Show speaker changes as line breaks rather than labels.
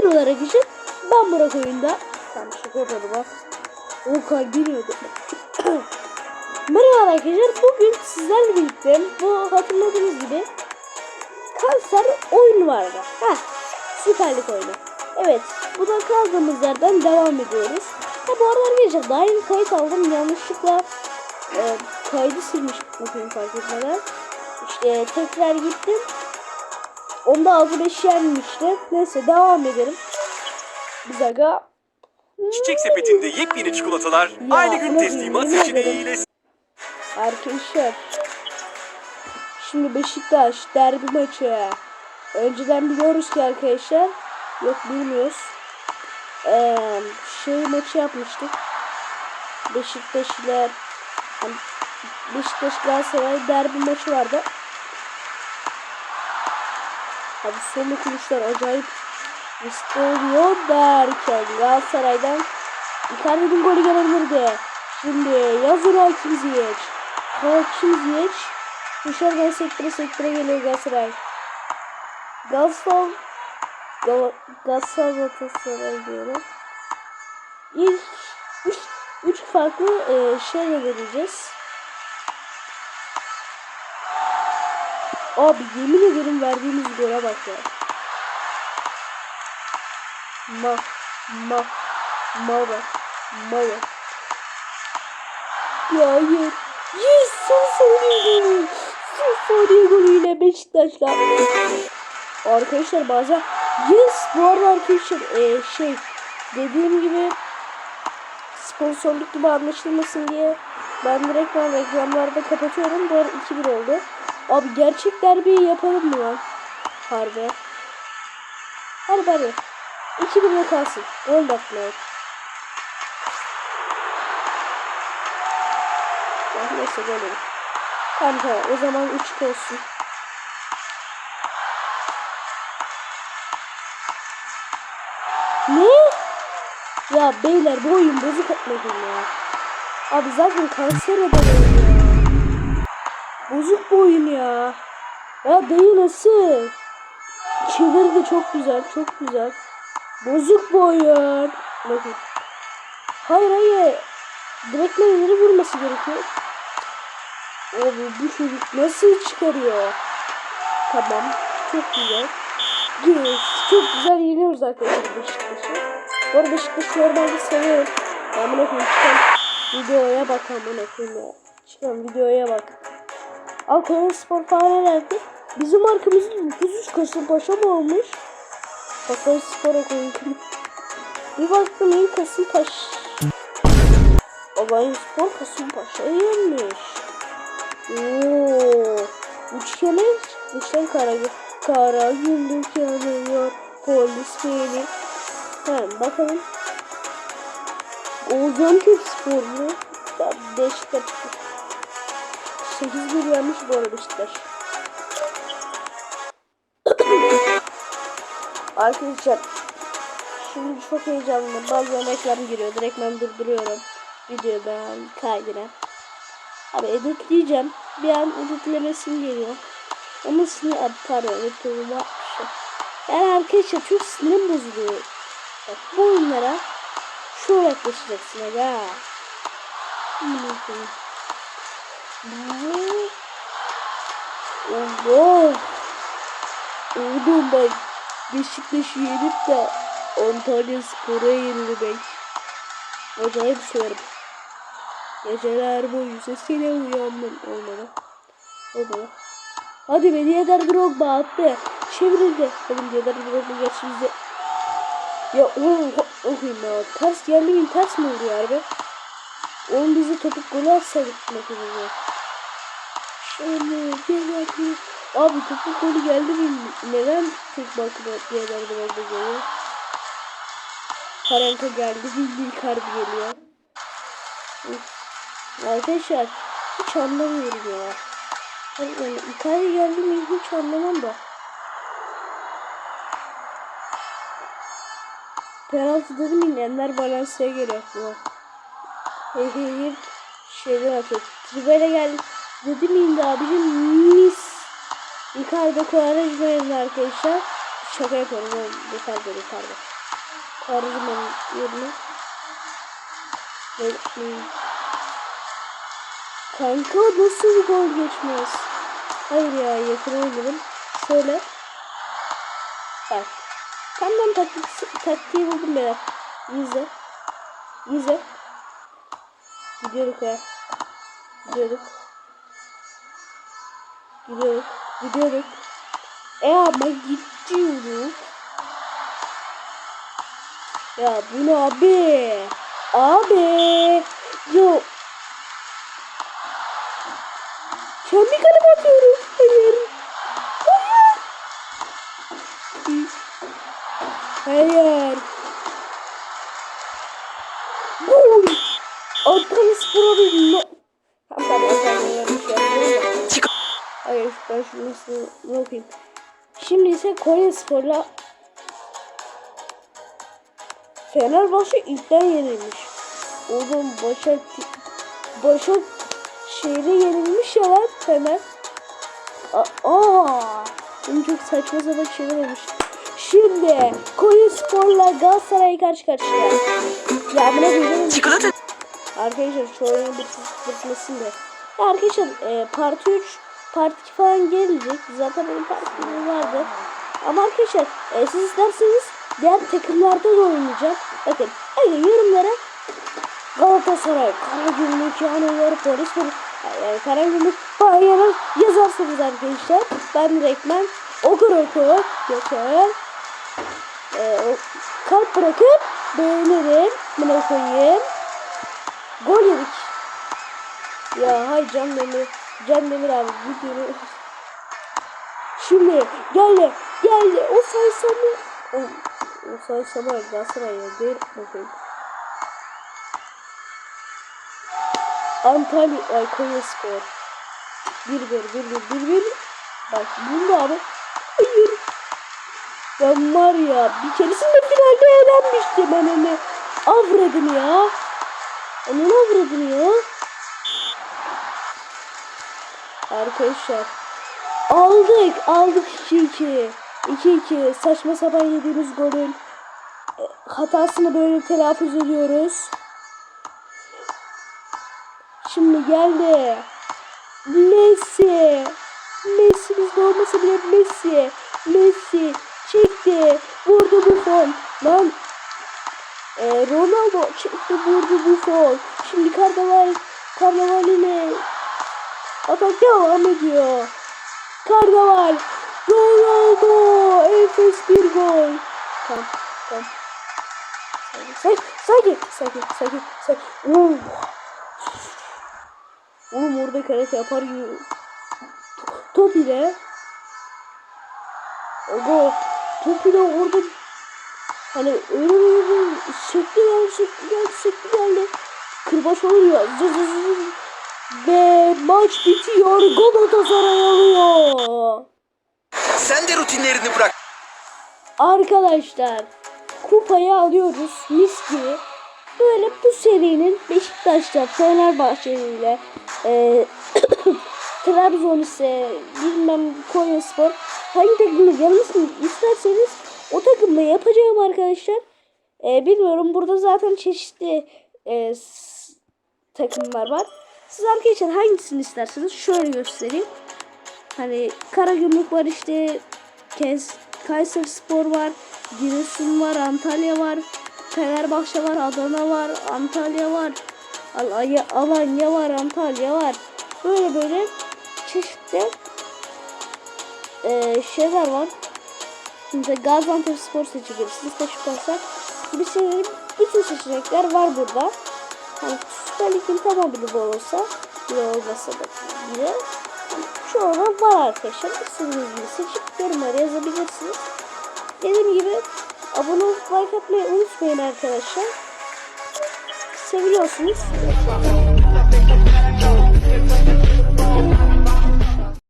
Oyun olarak için ben Burak oyunda. Tamam şaka yapalım bak. O ödü. Merhaba arkadaşlar. Bugün sizlerle birlikte bu hatırladığınız gibi kanser oyunu vardı. Heh. Süper Lig oyunu. Evet. Bu da kaldığımız yerden devam ediyoruz. Ha bu arada arkadaşlar daha yeni kayıt aldım. Yanlışlıkla e, kaydı silmiş bugün fark etmeden. İşte tekrar gittim. Onda 65 yenmişti. Neyse devam edelim. Biz aga
Çiçek sepetinde yepyeni çikolatalar
Ya,
aynı gün teslimat seçeneğiyle
Arkadaşlar Şimdi Beşiktaş derbi maçı. Önceden biliyoruz ki arkadaşlar Yok bilmiyoruz. Ee, Şey maçı yapmıştık. Beşiktaş ile hani Beşiktaş Galatasaray derbi maçı vardı Abi son dokunuşlar acayip riskli oluyor derken Galatasaray'dan Icardi'nin golü gelebilirdi. Şimdi yazın Hakim Ziyech. Hakim Ziyech dışarıdan sektire sektire geliyor Galatasaray. Galatasaray Gal Galatasaray diyorum. İlk üç, üç farklı e, şeyle vereceğiz. Abi yemin ederim verdiğimiz gole bak ya. Ma ma ma bak. Ma bak. Ya hayır. Yes son saniye golü. Son saniye golüyle Beşiktaş'la. Arkadaşlar bazen yes bu arada arkadaşlar e, şey dediğim gibi sponsorluk gibi anlaşılmasın diye ben direkt ben reklamlarda kapatıyorum. Bu arada 2-1 oldu. Abi gerçek derbi yapalım mı lan? Harbi. Harbi harbi. 2-1'de kalsın. 10 dakika. Ah, Neyse. Tamam tamam o zaman 3 olsun. Ne? Ya beyler bu oyun bozuk etmedim ya. Abi zaten kanser eder oyun ya. Bozuk bu oyun ya. Ya dayı nasıl? Çevirdi çok güzel çok güzel. Bozuk bu oyun. Bakın. Hayır hayır. Direktmen ileri vurması gerekiyor. Abi bu çocuk nasıl çıkarıyor? Tamam. Çok güzel. Yes. Çok güzel yeniyoruz arkadaşlar Beşiktaş'ı. Bu arada Beşiktaş'ı normalde seviyorum. Buna koyayım çıkan videoya bak amına koyayım ya. Çıkan videoya bak. Konya Spor herhalde. Bizim arkamızın 900 Kasımpaşa mı olmuş? Bakalım spora koyayım. Bir baktım iyi Kasımpaşa. Alanya Spor Kasımpaşa'yı yenmiş. Ooo. Üç kere dıştan kara, kara gündük yanıyor. Polis beni. Hemen bakalım. Oğuzhan Türk Spor mu? Beşiktaş. 8 bir yenmiş bu arada Beşiktaş. Arkadaşlar Şimdi çok heyecanlıyım. Bazen reklam giriyor. Direkt ben durduruyorum. Videoyu ben kaydına. Abi editleyeceğim. Bir an editlemesim geliyor. Ama sinir pardon YouTube'uma atmışım. Yani arkadaşlar çok sinirim bozuluyor. Bak bu oyunlara şöyle yaklaşacaksın aga. Allah. Oğlum ben Beşiktaş'ı yenip de Antalya Spor'a yenilmek. Acayip severim. Geceler boyu sesine uyandım. Olmadı. Olmadı. Hadi be Dieder Drogba attı. Çevrildi. Oğlum Dieder Drogba geçti bize. Ya oğlum okuyayım ya. Ters geldi mi ters mi oldu ya be? Oğlum bizi topuk golü atsaydık makineye. Şöyle Dieder Abi topuk golü geldi mi? Neden tek bakıma Dieder Drogba geliyor? Karanka geldi. Bildiği Icardi geliyor. Arkadaşlar hiç anlamıyorum ya. Yani Icardi geldi mi hiç anlamam da. Penaltı dedim yine Enler Valencia'ya geliyor aklıma. Hey hey şeyden atıyor. Tribele geldi. Dedim yine abicim mis. Icardi Quaresma'nın arkadaşlar. şaka yapıyorum. O yukarıda yukarıda. Karıcımın yerine. Bekleyin. Kanka nasıl bir gol geçmez? Hayır ya yakın oynadım. Şöyle. Bak. Tam ben taktik, taktiği buldum beyler. İzle. İzle. Gidiyorduk ya. Gidiyorduk. Gidiyorduk. Gidiyorduk. E ama gidiyorduk. Ya bu ne abi? Abi. Yo. Kendi kaleme atıyorum. Hayır. Hayır. Hayır. Gol. Spor'un no... ben şunu nasıl okuyayım. Şimdi ise Konya Spor'la Fenerbahçe ilkten yenilmiş. Oğlum Başak Başak şehre yenilmiş ya lan Fener. Aa, benim çok saçma sapan şeyler olmuş. Şimdi Konya Spor'la Galatasaray karşı karşıya. Ya buna duyuyorum.
Çikolata.
Arkadaşlar şu oyunu bitmesin de. Arkadaşlar e, part 3, part 2 falan gelecek. Zaten benim part 1 vardı. Ama arkadaşlar e, siz isterseniz diğer takımlarda da oynayacağım. Bakın hadi yorumlara Galatasaray, Karagümrük, Yanılar, Polis, Polis, yani Karagümrük, Bayern yazarsınız arkadaşlar. Ben direktmen okur okur geçer. E, o, kalp bırakıp beğenirim. Buna koyayım. Gol yedik. Ya hay Can Demir. Can Demir abi videonu. Şimdi geldi. Geldi. O saysamı. O, o saysamı Galatasaray ya. Değil bakayım. Antalya ay Konya Spor. 1-1 1-1 1-1. Bak bunda abi. Hayır. Ben var ya bir keresinde finalde eğlenmiştim ben onu. Avradım ya. Onun avradını ya. Arkadaşlar. Aldık. Aldık 2-2. 2-2. Saçma sapan yediğimiz golün e, hatasını böyle telaffuz ediyoruz. Şimdi geldi. Messi. Messi bizde olmasa bile Messi. Messi çekti. Vurdu Buffon. Lan e, Ronaldo çekti vurdu Buffon. Şimdi Karnaval Karnaval ile atak devam ediyor. Karnaval Ronaldo enfes bir gol. Tamam tamam. Sakin sakin sakin sakin sakin. Uh. Oğlum orada karate yapar gibi. Top ile. Ogo top ile orada Hani öyle öyle şekli geldi, şekli geldi, şekli geldi. Kırbaç oluyor. Zı zı zı zı. Ve maç bitiyor. Galatasaray alıyor.
Sen de rutinlerini bırak.
Arkadaşlar kupayı alıyoruz mis gibi. Böyle bu serinin Beşiktaş'ta Fenerbahçe ile e, Trabzon ise bilmem Konyaspor hangi takımda gelmesini isterseniz o takımda yapacağım arkadaşlar. E, bilmiyorum burada zaten çeşitli e, takımlar var. Siz arkadaşlar hangisini isterseniz şöyle göstereyim. Hani Karagümrük var işte Kes, Kayseri Spor var, Giresun var, Antalya var, Fenerbahçe var, Adana var, Antalya var, Alanya, Alanya var, Antalya var. Böyle böyle çeşitli eee, şeyler var. Mesela Gaziantep Spor seçebilirsiniz. Beşiktaşlar gibi şeylerin bütün seçenekler var burada. Hani Süper Lig'in tamamı bu olsa bile olmasa da bile çoğuna var arkadaşlar. İstediğiniz gibi seçip yorumlara yazabilirsiniz. Dediğim gibi abone olup like atmayı unutmayın arkadaşlar. Seviyorsunuz.